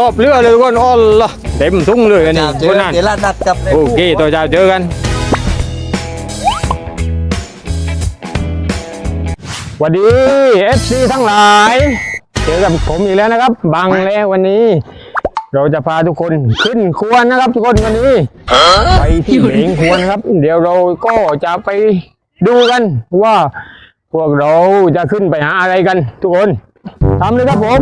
ตบเรือเลยทุกคนอ๋อล่ะเต็มทุ่งเลยอันนี้เจคอนนั้นเดี๋ยวลาดนัดกับโอเคตัวเจ้าเจอกัน สวัสดี FC ทั้งหลาย เจอกับผมอีกแล้วนะครับบางแล้ววันนี้ เราจะพาทุกคนขึ้นควรนะครับทุกคนวันนี้ ไปที่เหมงควรนะครับ เดี๋ยวเราก็จะไปดูกันว่าพวกเราจะขึ้นไปหาอะไรกันทุกคนทำเลยครับผม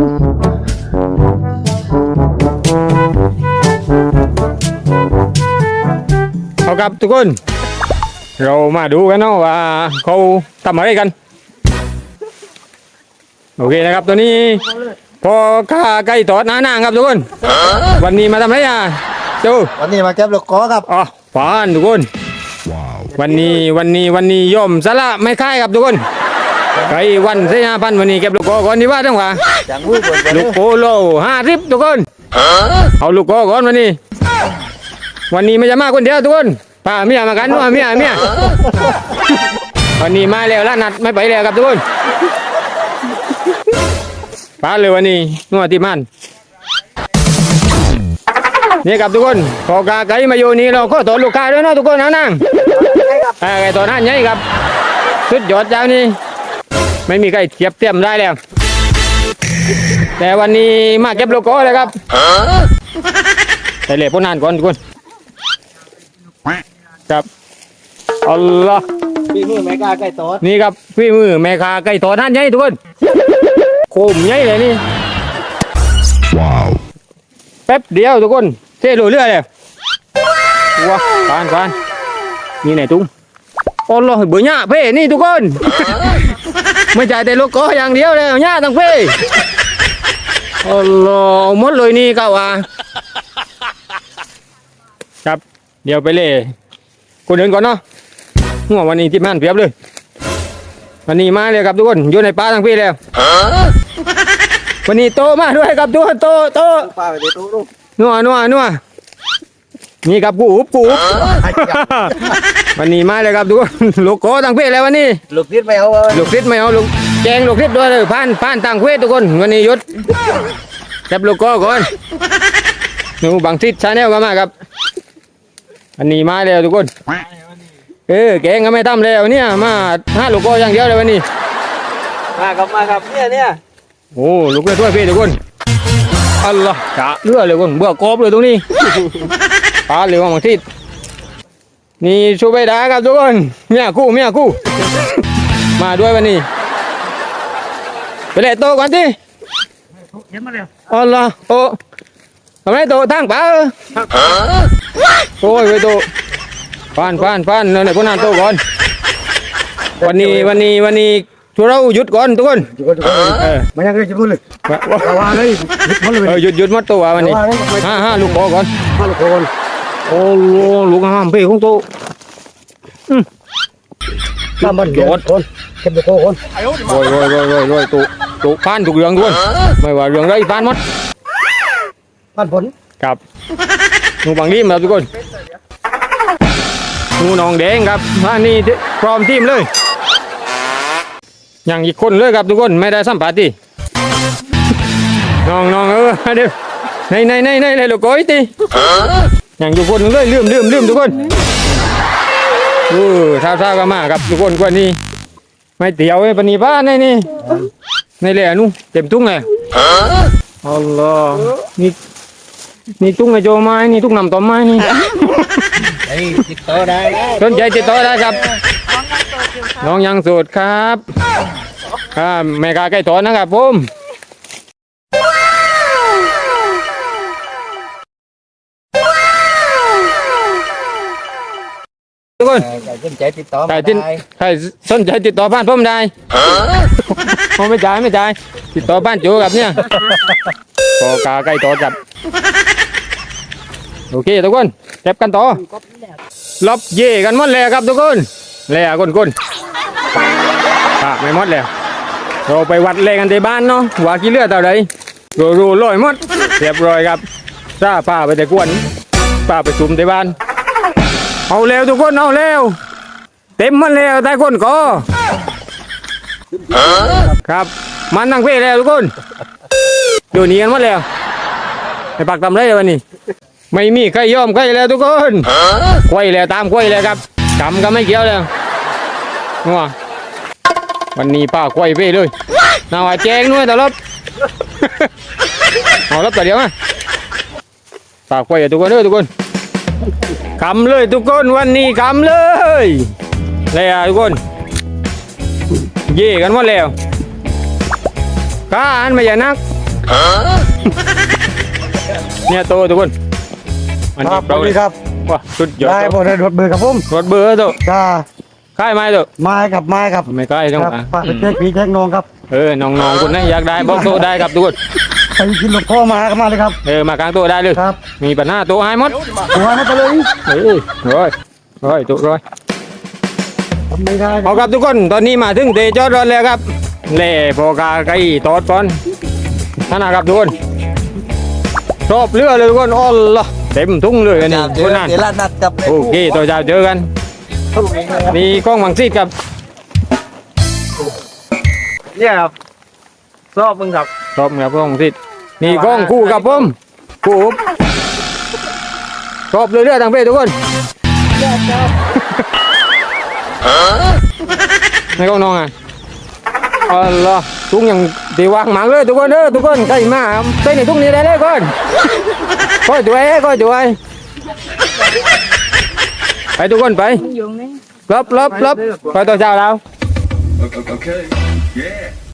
ครับทุกคน เรามาดูกันเนาะว่าเขาทำอะไรกัน โอเคนะครับตัวนี้ พอข้าไก่ตอดหน้านางครับทุกคน วันนี้มาทำอะไรอะดูวันนี้มาแก็บลูกกอครับอ๋อฟานทุกคน วันนี้วันนี้วันนี้ย่อมสละไม่ค่ายครับทุกคนไก่วันเสียพันวันนี้เก็บลูกโกก่อนดีว่าจังหวะจังวูบนไปลูกโปโลห้าริบทุกคน เอาลูกโกก่อนวันนี้ วันนี้ไม่จะมาคนเดียวทุกคน ป้าเมียมากันว่าเมียเมียวันนี้มาแล้วละนัดไม่ไปแล้วครับทุกคนป้าเลยวันนี้นัวที่มันนี่ครับทุกคนพอกาไก่มาอยู่นี่เราก็ต่อลูกค้าด้วยเนาะทุกคนนะนั่งไอ้ไก่ตัวนั้นใหญ่ครับสุดยอดเจ้านี่ไม่มีใครเทียบเทียมได้แล้วแต่วันนี้มาเก็บโลโก้เลยครับแต่เหล็กพวกนานก่อนทุกคน ครับ อัลลอฮ์พี่มือไม่กล้าใกล้โต๊ะนี่ครับพี่มือแม่ค้าไก่ตอท่านใหญ่ทุกคนโคมใหญ่เลยนี่ว้าวแป๊บเดียวทุกคนเท่เรื่อยๆเลยว้าวฟานฟานนี่ไหนตุ้งอัลลอฮ์เบื่อหน้าเพ่นี่ทุกคน ไม่จ่ายแต่โลโก้อย่างเดียวเลยหน้าตั้งเพ่อัลลอฮ์หมดเลยนี่เก้าอะครับ เดี๋ยวไปเลยคนอื่นก่อนเนาะ หัววันนี้ที่มันเพียบเลย วันนี้มาเลยครับทุกคนอยู่ในป่าทั้งพี่แล้ววันนี้โตมาด้วยครับทุกคนโตโตป้าไปเดี๋ยวตู้ลูกนัวนัวนัวนี่ครับกูอุบกูอุบวันนี้มาเลยครับทุกคนลูกโกทั้งพี่แล้ววันนี้ลูกนิดไม่เอาเอาลูกคริดไม่เอาลูกแจงลูกคริดด้วยเลยผ่านผ่านต่างเพศทุกคนวันนี้หยุดจับลูกโกก่อนหนูบางทิศชาแนลก็มาครับอันนี้มาแล้วทุกคน เออแกงก็ไม่ทำแล้วเนี่ยมาห้าลูกโกอย่างเดียวเลยวันนี้มาครับมาครับเนี่ยเนี่ยโอ้ลูกเรือด้วยพี่ทุกคนอัลลอฮ์จะเรือเลยคนเบื่อกบเลยตรงนี้ปลาเลยว่าบางทิศนี่ชูใบดาครับทุกคนเมียคู่เมียคู่มาด้วยวันนี้ไปเลยโตก่อนที่เย็นมาเร็วอัลลอฮ์โตทำไมโตทางป่าเออโอ้ยไปโต ฟานฟานฟานเดี๋ยวพวกนั้นโตก่อน วันนี้วันนี้วันนี้ทุเราหยุดก่อนทุกคนทุกคนทุกคนเออมันยังเลยจะพูดเลยว่าว่าระวังเลยหมดเลยเออหยุดหยุดหมัดตัววันนี้ระวังเลยห้าห้าลูกโป่ก่อนมาลูกคนโอ้โหลูกห้ามเพ่ของโตตามมันโดดคนเก็บลูกคนโอ้ยโอ้ยโอ้ยโอ้ยโอ้ยตุตุพานถูกเรื่องด้วยไม่ว่าเรื่องไรพานหมดพันผลครับหนูบางทีมครับทุกคน หนูนองแดงครับท่านนี่พร้อมทีมเลยอย่างอีกคนเลยครับทุกคนไม่ได้สัมผัสดิน้องน้องเออเดี๋ยวในในในในเลยลูกก้อยตีอย่างอยู่คนเลยลืมลืมลืมทุกคนเออท่าท่ากันมาครับทุกคนกว่านี้ ไม่เตียวไอ้ปนีบ้านนี่นี่ในเลยนู่เต็มทุ่งเลยอัลลอฮ์นี่นี่ทุ่งไอโจไม้นี่ทุ่งนำต้นไม้นี่ ติดต่อได้แล้วสนใจติดต่อได้ครับ น้องยังโสูตรครับครับแม่กาใกล้ถอนนะครับผมทุกคนใครสนใจติดต่อใครมาที่ได้ใครสนใจติดต่อบ้านผมได้ผมไม่จ่ายไม่จ่ายติดต่อบ้านจูกับเนี่ยพอกาใกล้ถอนครับ โอเคทุกคนเก็บกันต่อลบเย่กันหมดแล้วครับทุกคนแล้วคนคนๆอะไม่หมดแล้วเราไปวัดเลขกันที่บ้านเนาะว่ากี่เลือดเท่าไรรูรูลอยหมดเรียบร้อยครับจ้าป้าไปแต่กวนป้าไปซุ่มที่บ้าน เอาเร็วทุกคนเอาเร็วเต็มมันแล้วแต่คนก็ครับมันนั่งเพ่แล้วทุกคนอยู่นี่กันหมดแล้วไปปักตำไรวันนี้ ไม่มีใครยอมใครแล้วทุกคนควยแล้วตามควยแล้วครับจำก็ไม่เกี่ยวแล้วนัววันนี้ป้าควยไปเลยน่าว่าแจ้งด้วยตลอดเอารถต่อเดียวมาป้าควยอะทุกคนเด้อทุกคนกำเลยทุกคนวันนี้กำเลยเลยอะทุกคน เย่กันหมดแล้วก้าอันไม่อย่านักเนี่ยโตทุกคน อันคนี้รับสเปล่าวัสเลดียครับว้าสุดยอดได้โตผมได้รถเบอร์ครับผมรถเบอร์โตจ้าค่ายไหมโตไม้กับไม้ครับไม่ใกล้ต้องครับอะฝากไปแจ้งพี่แจ้งน้องครับเออน้องๆคุณนะอยากได้บอกโตได้ครับทุกคนไปกินหลวงพ่อมาครับมาเลยครับ เออมากลางโตได้เลยครับ มีปัญหาโตให้หมดหัวมาไปเลยเออร้อยร้อยโตร้อย ทำไม่ได้เอาครับทุกคนตอนนี้มาถึงเตจอดรถแล้วครับเล่พอกาไก่ตอดก่อนท่านนะครับทุกคนชอบเรือเลยทุกคนอ๋อละ เต็มทุ่งเลยอันนี้คนนั้นเดี๋ยวนัดกับโอเคตัวเจ้าเจอกัน มีกล้องวังซีดครับเนี่ยครับชอบมึงครับชอบครับกล้องวังซีดมีกล้องคู่กับผมคู่ผมชอบเรื่อยๆทางเพศทุกคนไม่กล้องน้องอะอ๋อเหรอทุ่งยัง ตีวางหมังเลยทุกคนเด้อทุกคนใกล้มาใส่ในทุ่งนี้ได้เลยก่อนก้อยตัวไอ้ก้อยไอ้ไปทุกคนไปรับรับรับไปตัวเจ้าเรา Okay. Yeah.